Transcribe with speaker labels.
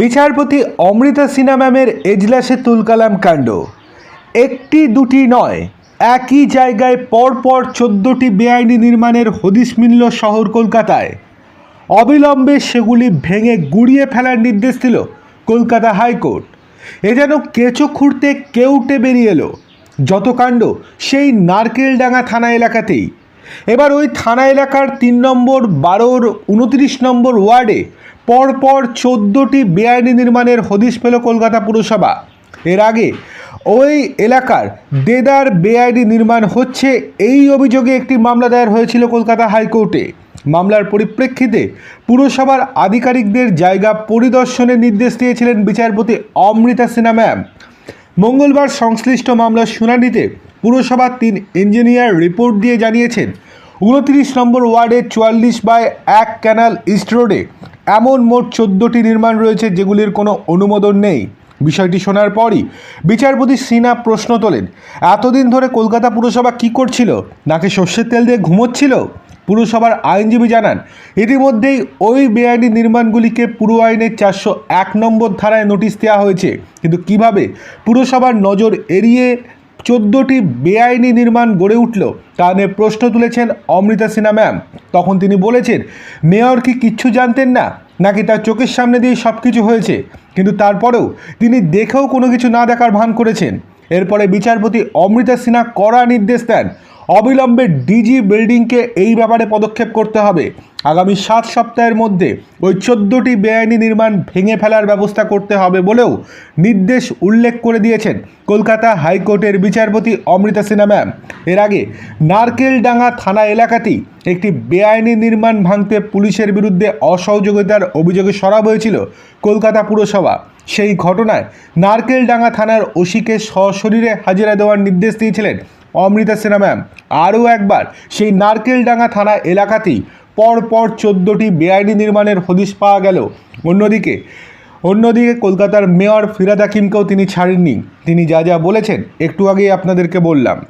Speaker 1: বিচারপতি অমৃতা সিনহা ম্যামের এজলাসে তুলকালাম কাণ্ড। একটি দুটি নয়, একই জায়গায় পরপর চোদ্দোটি বেআইনি নির্মাণের হদিস মিলল শহর কলকাতায়। অবিলম্বে সেগুলি ভেঙে গুড়িয়ে ফেলার নির্দেশ দিল কলকাতা হাইকোর্ট। এ যেন কেঁচো খুঁড়তে কেউটে বেরিয়ে এলো। যত কাণ্ড সেই নারকেলডাঙ্গা থানা এলাকাতেই। এবার ওই থানা এলাকার তিন নম্বর, বারোর উনত্রিশ নম্বর ওয়ার্ডে পরপর চোদ্দোটি বেআইনি নির্মাণের হদিশ পেল কলকাতা পুরসভা। এর আগে ওই এলাকার দেদার বেআইনি নির্মাণ হচ্ছে এই অভিযোগে একটি মামলা দায়ের হয়েছিল কলকাতা হাইকোর্টে। মামলার পরিপ্রেক্ষিতে পুরসভার আধিকারিকদের জায়গা পরিদর্শনের নির্দেশ দিয়েছিলেন বিচারপতি অমৃতা সিনহা, ম্যাম। মঙ্গলবার সংশ্লিষ্ট মামলার শুনানিতে পুরসভার তিন ইঞ্জিনিয়ার রিপোর্ট দিয়ে জানিয়েছেন, উনত্রিশ নম্বর ওয়ার্ডে চুয়াল্লিশ বাই এক ক্যানাল ইস্ট রোডে এমন মোট চোদ্দোটি নির্মাণ রয়েছে যেগুলির কোনো অনুমোদন নেই। বিষয়টি শোনার পরই বিচারপতি সিনহা প্রশ্ন তোলেন, এতদিন ধরে কলকাতা পুরসভা কি করছিল? নাকি সর্ষের তেল দিয়ে ঘুমোচ্ছিল? পুরসভার আইনজীবী জানান, ইতিমধ্যেই ওই বেআইনি নির্মাণগুলিকে পুরো আইনের চারশো এক নম্বর ধারায় নোটিশ দেওয়া হয়েছে। কিন্তু কীভাবে পুরসভার নজর এড়িয়ে চোদ্দোটি বেআইনি নির্মাণ গড়ে উঠল। তা নিয়ে প্রশ্ন তুলেছেন অমৃতা সিনহা ম্যাম। তখন তিনি বলেছেন, মেয়র কি কিচ্ছু জানতেন না? নাকি তার চোখের সামনে দিয়ে সব কিছু হয়েছে? কিন্তু তারপরেও তিনি দেখেও কোনো কিছু না দেখার ভান করেছেন। এরপরে বিচারপতি অমৃতা সিনহা কড়া নির্দেশ দেন। অবিলম্বে ডিজি বিল্ডিংকে এই ব্যাপারে পদক্ষেপ করতে হবে। আগামী সাত সপ্তাহের মধ্যে ওই চোদ্দোটি বেআইনি নির্মাণ ভেঙে ফেলার ব্যবস্থা করতে হবে বলেও নির্দেশ উল্লেখ করে দিয়েছেন কলকাতা হাইকোর্টের বিচারপতি অমৃতা সিনহা ম্যাম। এর আগে নারকেলডাঙ্গা থানা এলাকাতেই একটি বেআইনি নির্মাণ ভাঙতে পুলিশের বিরুদ্ধে অসহযোগিতার অভিযোগে সরব হয়েছিল কলকাতা পুরসভা। সেই ঘটনায় নারকেলডাঙ্গা থানার ওসিকে সশরীরে হাজিরা দেওয়ার নির্দেশ দিয়েছিলেন অমৃতা সিনহা ম্যাম আরও একবার, সেই নারকেলডাঙ্গা থানা এলাকাতেই পরপর চোদ্দোটি বেআইনি নির্মাণের হদিস পাওয়া গেল। অন্যদিকে অন্যদিকে কলকাতার মেয়র ফিরাদ হাকিমকেও তিনি ছাড়েননি। তিনি যা যা বলেছেন, একটু আগেই আপনাদেরকে বললাম।